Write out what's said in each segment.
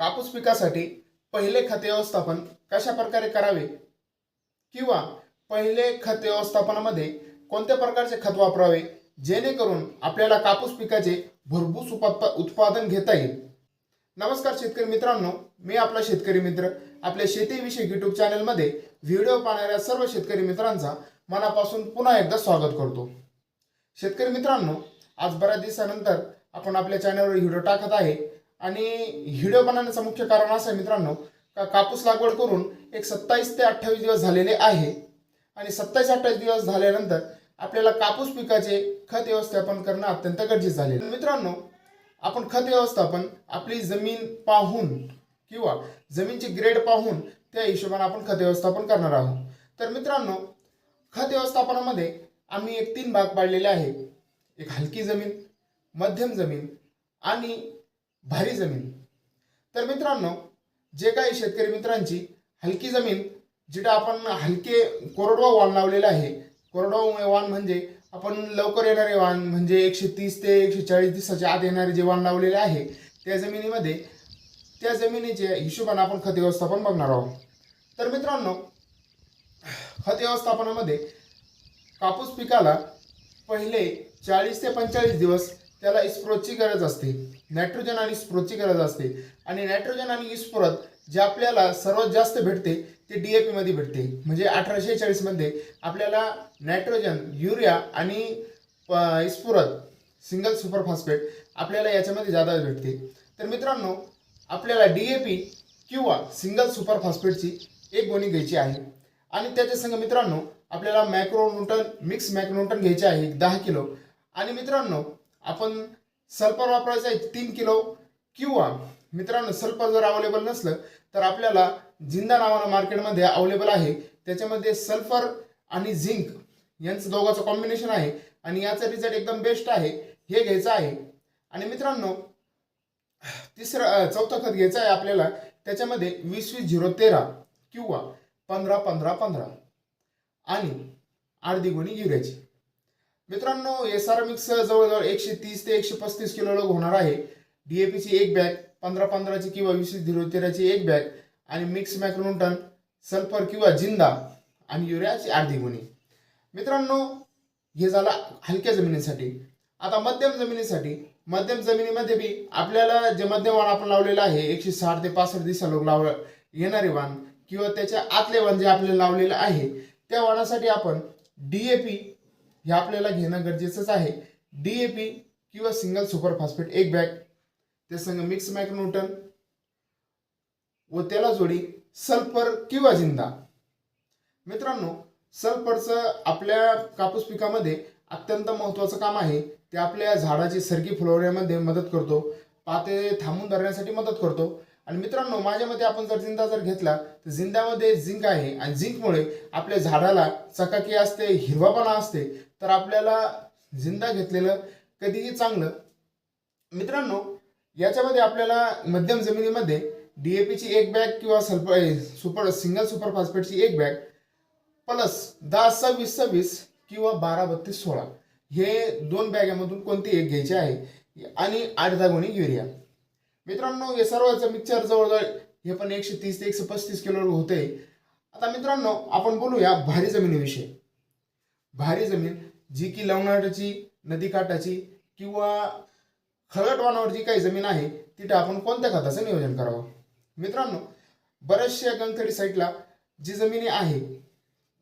कापूस पिकासाठी पहिले खत व्यवस्थापन कशा प्रकारे करावे? किंवा पहिले खत व्यवस्थापनामध्ये कोणत्या प्रकारचे खत वापरावे? जेणेकरून आपल्याला कापूस पिकाचे भरपूर उपा- उत्पादन घेता येईल. नमस्कार शेतकरी मित्रांनो मी आपला शेतकरी मित्र. आपल्या शेतीविषयी युट्यूब चॅनलमध्ये व्हिडिओ पाहणाऱ्या सर्व शेतकरी मित्रांचा मनापासून पुन्हा एकदा स्वागत करतो. शेतकरी मित्रांनो आज बऱ्याच दिवसानंतर आपण आपल्या चॅनलवर व्हिडिओ टाकत आहे. आणि व्हिडिओ बनवण्याचं मुख्य कारण असं आहे मित्रांनो का कापूस लागवड करून एक सत्तावीस ते अठ्ठावीस दिवस झालेले आहे. आणि सत्तावीस अठ्ठावीस दिवस झाल्यानंतर आपल्याला कापूस पिकाचे खत व्यवस्थापन करणं अत्यंत गरजेचं झाले मित्रांनो आपण खत व्यवस्थापन आपली जमीन पाहून किंवा जमीनची ग्रेड पाहून त्या हिशोबाने आपण खत व्यवस्थापन करणार आहोत. तर मित्रांनो खत व्यवस्थापनामध्ये आम्ही एक तीन भाग पाडलेले आहे. एक हलकी जमीन मध्यम जमीन आणि भारी जमीन. तर मित्रांनो जे काही शेतकरी मित्रांची हलकी जमीन जिथं आपण हलके कोरडवाहू वाण लावलेलं आहे. कोरडवाहू वाण म्हणजे आपण लवकर येणारे वाण म्हणजे एकशे तीस ते एकशे चाळीस दिवसाच्या आत येणारे जे वाण लावलेले आहे त्या जमिनीमध्ये त्या जमिनीच्या हिशोबाने आपण खत व्यवस्थापन बघणार आहोत. तर मित्रांनो खत व्यवस्थापनामध्ये कापूस पिकाला पहिले चाळीस ते पंचेचाळीस दिवस त्याला इस्प्रोची गरज असते. नायट्रोजन आणि स्प्रोची गरज असते. आणि नायट्रोजन आणि इस्प्रोत जे आपल्याला सर्वात जास्त भेटते ते डी ए पीमध्ये भेटते. म्हणजे अठराशे चाळीसमध्ये आपल्याला नायट्रोजन युरिया आणि प- सिंगल सुपर फॉस्फेट आपल्याला याच्यामध्ये जादा भेटते. तर मित्रांनो आपल्याला डी ए पी किंवा सिंगल सुपर फॉस्फेटची एक गोणी घ्यायची आहे. आणि त्याच्या संग मित्रांनो आपल्याला मॅक्रोन्यूटन मिक्स मॅक्रोन्यूटन घ्यायचे आहे दहा किलो. आणि मित्रांनो आपण सल्फर वापरायचं आहे तीन किलो. किंवा मित्रांनो सल्फर जर अवेलेबल नसलं तर आपल्याला जिंदा नावानं मार्केटमध्ये अवेलेबल आहे. त्याच्यामध्ये सल्फर आणि झिंक यांचं दोघांचं कॉम्बिनेशन आहे. आणि याचा रिझल्ट एकदम बेस्ट आहे. हे घ्यायचं आहे. आणि मित्रांनो तिसरं चौथं खत घ्यायचं आहे आपल्याला. त्याच्यामध्ये वीस वीस झिरो तेरा किंवा पंधरा पंधरा पंधरा. आणि अर्धी गुणी युरियाची. मित्रांनो एस आर मिक्स जवळजवळ एकशे तीस ते एकशे पस्तीस किलो लोक होणार आहे. डीएपीची एक बॅग पंधरा पंधराची किंवा वीस झिरो तेराची एक बॅग आणि मिक्स मॅक्रोन्यूटन सल्फर किंवा जिंदा आणि युरियाची अर्धी गुणी. मित्रांनो हे झालं हलक्या जमिनीसाठी. आता मध्यम जमिनीसाठी मध्यम जमिनीमध्ये बी आपल्याला जे मध्यम वाण आपण लावलेलं आहे एकशे साठ ते पासष्ट दिवसा लोक लाव येणारे वाण किंवा त्याच्या आतले वाण जे आपल्याला लावलेलं आहे त्या वाणासाठी आपण डीएपी हे आपल्याला घेणं गरजेचंच आहे. डी ए पी किंवा सिंगल सुपर फॉस्फेट एक बॅग त्या संग मिक्स मॅक्रोन्यूटन व त्याला जोडी सल्फर किंवा जिंदा. मित्रांनो सल्फरचं आपल्या कापूस पिकामध्ये अत्यंत महत्त्वाचं काम आहे. ते आपल्या झाडाची सरकी फुलवण्यामध्ये मदत करतो. पाते थांबून धरण्यासाठी मदत करतो. आणि मित्रांनो माझ्या मते आपण जर जिंदा जर घेतला तर जिंद्यामध्ये झिंक आहे. आणि झिंकमुळे आपल्या झाडाला चकाकी असते हिरवापणा असते. तर आपल्याला जिंदा घेतलेलं कधीही चांगलं. मित्रांनो याच्यामध्ये आपल्याला मध्यम जमिनीमध्ये डीएपीची एक बॅग किंवा सल्फर सुपर सिंगल सुपर फॉस्फेटची एक बॅग प्लस दहा सव्वीस सव्वीस किंवा बारा बत्तीस सोळा हे दोन बॅगामधून कोणती एक घ्यायची आहे? आणि अर्धा गुणी युरिया. मित्रांनो हे सर्वांचं मिक्सर जवळजवळ हे पण एकशे तीस ते एकशे पस्तीस किलो होते. आता मित्रांनो आपण बोलूया भारी जमिनीविषयी. भारी जमीन जी की लवणाटाची नदीकाठाची किंवा खळटवानावर जी काही जमीन आहे तिथे आपण कोणत्या खताचं नियोजन करावं? मित्रांनो बऱ्याचशा गंगथडी साईडला जी जमिनी आहे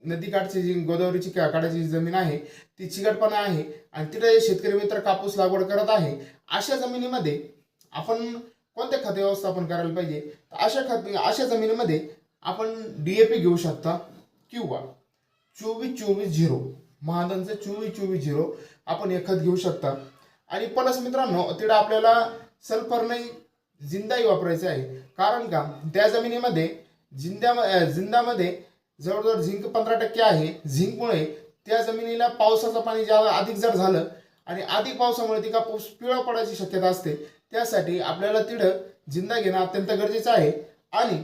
नदीकाठची जी गोदावरीची का- काठाची जी जमीन आहे ती चिकटपणा आहे आणि तिथे शेतकरी मित्र कापूस लागवड करत आहे अशा जमिनीमध्ये आपण कोणत्या खत व्यवस्थापन करायला पाहिजे? तर अशा खत अशा जमिनीमध्ये आपण डी ए पी घेऊ शकता किंवा चोवीस चोवीस झिरो. महादनचं चोवीस चोवीस झिरो आपण एखाद घेऊ शकता. आणि प्लस मित्रांनो तिथं आपल्याला सल्फर नाही जिंदाही वापरायचं आहे. कारण का? त्या जमिनीमध्ये जिंद्या जिंदामध्ये जवळजवळ झिंक पंधरा टक्के आहे. झिंकमुळे त्या जमिनीला पावसाचं पाणी ज्या अधिक जर झालं आणि अधिक पावसामुळे ती कापूस पिवळा पडायची शक्यता असते. त्यासाठी आपल्याला तिथं जिंदा घेणं अत्यंत गरजेचं आहे. आणि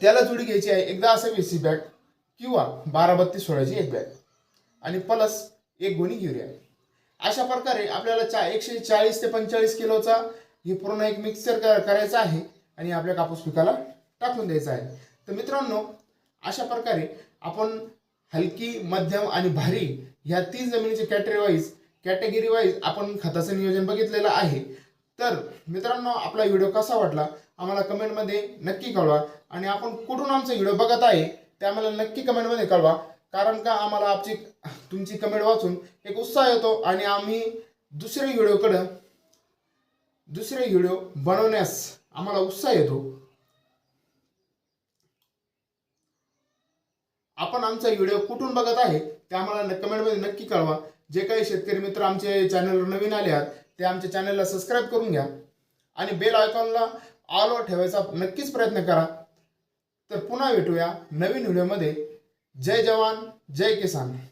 त्याला जुडी घ्यायची आहे एकदा असं सी बॅग किंवा बारा बत्तीस सोळाची एक बॅग आणि प्लस एक गुणी युरिया. अशा प्रकारे आपल्याला चा एकशे चाळीस ते पंचेचाळीस किलोचा हे पूर्ण एक मिक्सर करायचा आहे आणि आपल्या कापूस पिकाला टाकून द्यायचा आहे. तर मित्रांनो अशा प्रकारे आपण हलकी मध्यम आणि भारी ह्या तीन जमिनीचे कॅटेगरी वाईज कॅटेगरी वाईज आपण खताचं नियोजन बघितलेलं आहे. तर मित्रांनो आपला व्हिडिओ कसा वाटला आम्हाला कमेंटमध्ये नक्की कळवा आणि आपण कुठून आमचा व्हिडिओ बघत आहे ते आम्हाला नक्की कमेंटमध्ये कळवा. कारण का आम्हाला आमची तुमची कमेंट वाचून एक उत्साह येतो आणि आम्ही दुसऱ्या व्हिडिओकडं दुसरे व्हिडिओ बनवण्यास आम्हाला उत्साह येतो. आपण आमचा व्हिडिओ कुठून बघत आहे ते आम्हाला कमेंटमध्ये नक्की कळवा. जे काही शेतकरी मित्र आमचे चॅनलवर नवीन आले आहात ते आमच्या चॅनलला सबस्क्राईब करून घ्या. आणि बेल आयकॉनला ऑलवर ठेवायचा नक्कीच प्रयत्न करा. तर पुन्हा भेटूया नवीन व्हिडिओमध्ये. जय जवान जय किसान।